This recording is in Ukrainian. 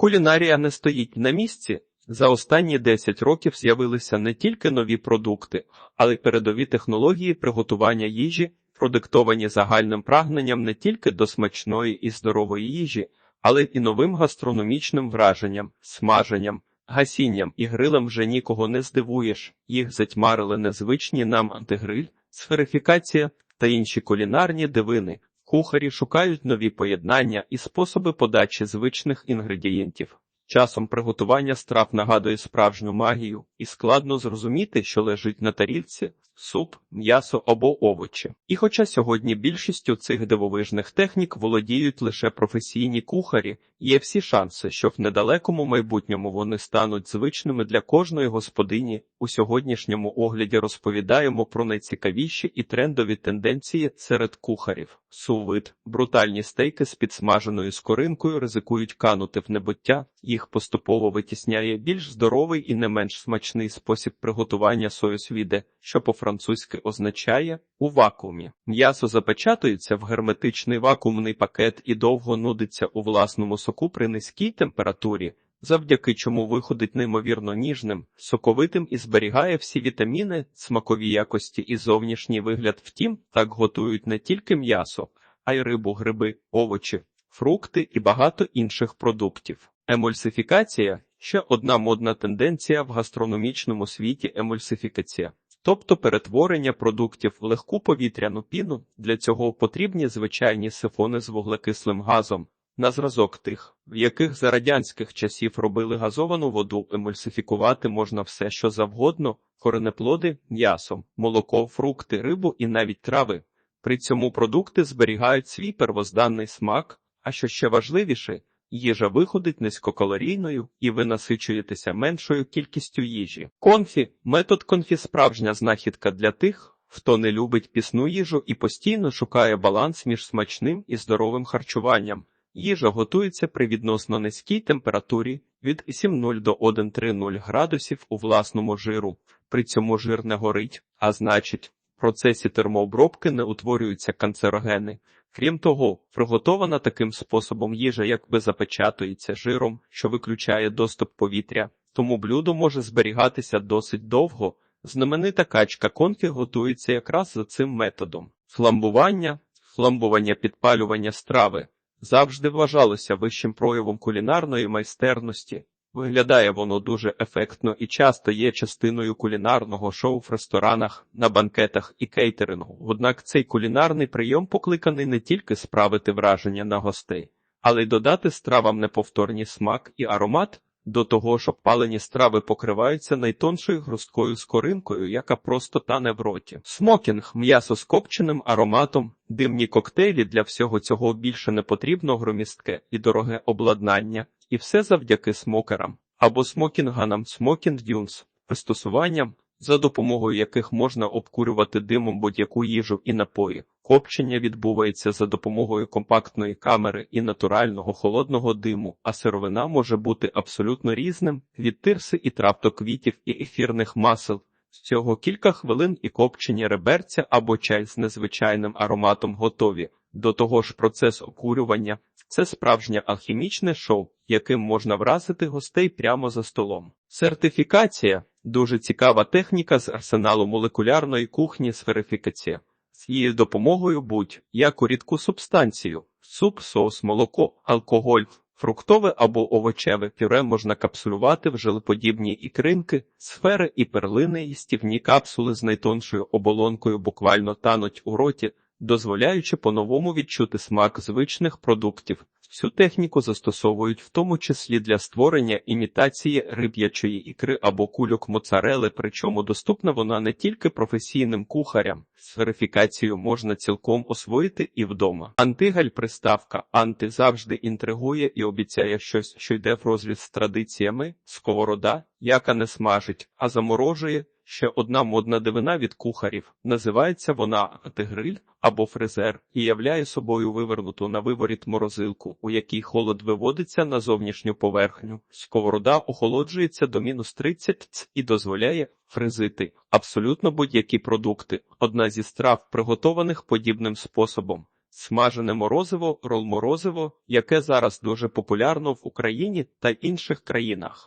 Кулінарія не стоїть на місці. За останні 10 років з'явилися не тільки нові продукти, але й передові технології приготування їжі, продиктовані загальним прагненням не тільки до смачної і здорової їжі, але й новим гастрономічним враженням, смаженням, гасінням і грилем вже нікого не здивуєш. Їх затьмарили незвичні нам антигриль, сферифікація та інші кулінарні дивини. Кухарі шукають нові поєднання і способи подачі звичних інгредієнтів. Часом приготування страв нагадує справжню магію, і складно зрозуміти, що лежить на тарілці суп, м'ясо або овочі. І хоча сьогодні більшістю цих дивовижних технік володіють лише професійні кухарі, є всі шанси, що в недалекому майбутньому вони стануть звичними для кожної господині. У сьогоднішньому огляді розповідаємо про найцікавіші і трендові тенденції серед кухарів. Сувид, брутальні стейки з підсмаженою скоринкою ризикують канути в небуття, їх поступово витісняє більш здоровий і не менш смачний спосіб приготування союсвіде, що по-французьки означає у вакуумі. М'ясо запечатується в герметичний вакуумний пакет і довго нудиться у власному соку при низькій температурі. Завдяки чому виходить неймовірно ніжним, соковитим і зберігає всі вітаміни, смакові якості і зовнішній вигляд. Втім, так готують не тільки м'ясо, а й рибу, гриби, овочі, фрукти і багато інших продуктів. Емульсифікація ще одна модна тенденція в гастрономічному світі емульсифікація. Тобто перетворення продуктів в легку повітряну піну, для цього потрібні звичайні сифони з вуглекислим газом, на зразок тих, в яких за радянських часів робили газовану воду, емульсифікувати можна все, що завгодно, коренеплоди, м'ясо, молоко, фрукти, рибу і навіть трави. При цьому продукти зберігають свій первозданний смак, а що ще важливіше, їжа виходить низькокалорійною і ви насичуєтеся меншою кількістю їжі. Конфі метод конфі справжня знахідка для тих, хто не любить пісну їжу і постійно шукає баланс між смачним і здоровим харчуванням. Їжа готується при відносно низькій температурі від 7,0 до 1,30 градусів у власному жиру. При цьому жир не горить, а значить, в процесі термообробки не утворюються канцерогени. Крім того, приготована таким способом їжа якби запечатується жиром, що виключає доступ повітря, тому блюдо може зберігатися досить довго. Знаменита качка конфі готується якраз за цим методом. Фламбування, фламбування підпалювання страви завжди вважалося вищим проявом кулінарної майстерності. Виглядає воно дуже ефектно і часто є частиною кулінарного шоу в ресторанах, на банкетах і кейтерингу. Однак цей кулінарний прийом покликаний не тільки справити враження на гостей, але й додати стравам неповторні смак і аромат. До того ж, обпалені страви покриваються найтоншою грусткою скоринкою, яка просто тане в роті. Смокінг, м'ясо з копченим ароматом, димні коктейлі для всього цього більше не потрібно громістке і дороге обладнання, і все завдяки смокерам або смокінганам смокінг дюнс, пристосуванням, за допомогою яких можна обкурювати димом будь-яку їжу і напої. Копчення відбувається за допомогою компактної камери і натурального холодного диму, а сировина може бути абсолютно різним від тирси і траптоквітів і ефірних масел. З цього кілька хвилин і копчення реберця або чай з незвичайним ароматом готові. До того ж, процес окурювання це справжнє алхімічне шоу, яким можна вразити гостей прямо за столом. Сертифікація дуже цікава техніка з арсеналу молекулярної кухні сферифікація. З її допомогою будь-яку рідку субстанцію, суп, соус, молоко, алкоголь, фруктове або овочеве пюре можна капсулювати в желеподібні ікринки, сфери і перлини, і стівні капсули з найтоншою оболонкою буквально тануть у роті, дозволяючи по-новому відчути смак звичних продуктів. Цю техніку застосовують в тому числі для створення імітації риб'ячої ікри або кульок моцарели, причому доступна вона не тільки професійним кухарям. Сферифікацію можна цілком освоїти і вдома. Антигаль приставка анти завжди інтригує і обіцяє щось, що йде в розріз з традиціями, сковорода, яка не смажить, а заморожує. Ще одна модна дивина від кухарів. Називається вона антигриль або фрезер і являє собою вивернуту на виворіт морозилку, у якій холод виводиться на зовнішню поверхню. Сковорода охолоджується до мінус 30 ц і дозволяє фрезити абсолютно будь-які продукти. Одна зі страв, приготованих подібним способом. смажене морозиво, рол-морозиво, яке зараз дуже популярно в Україні та інших країнах.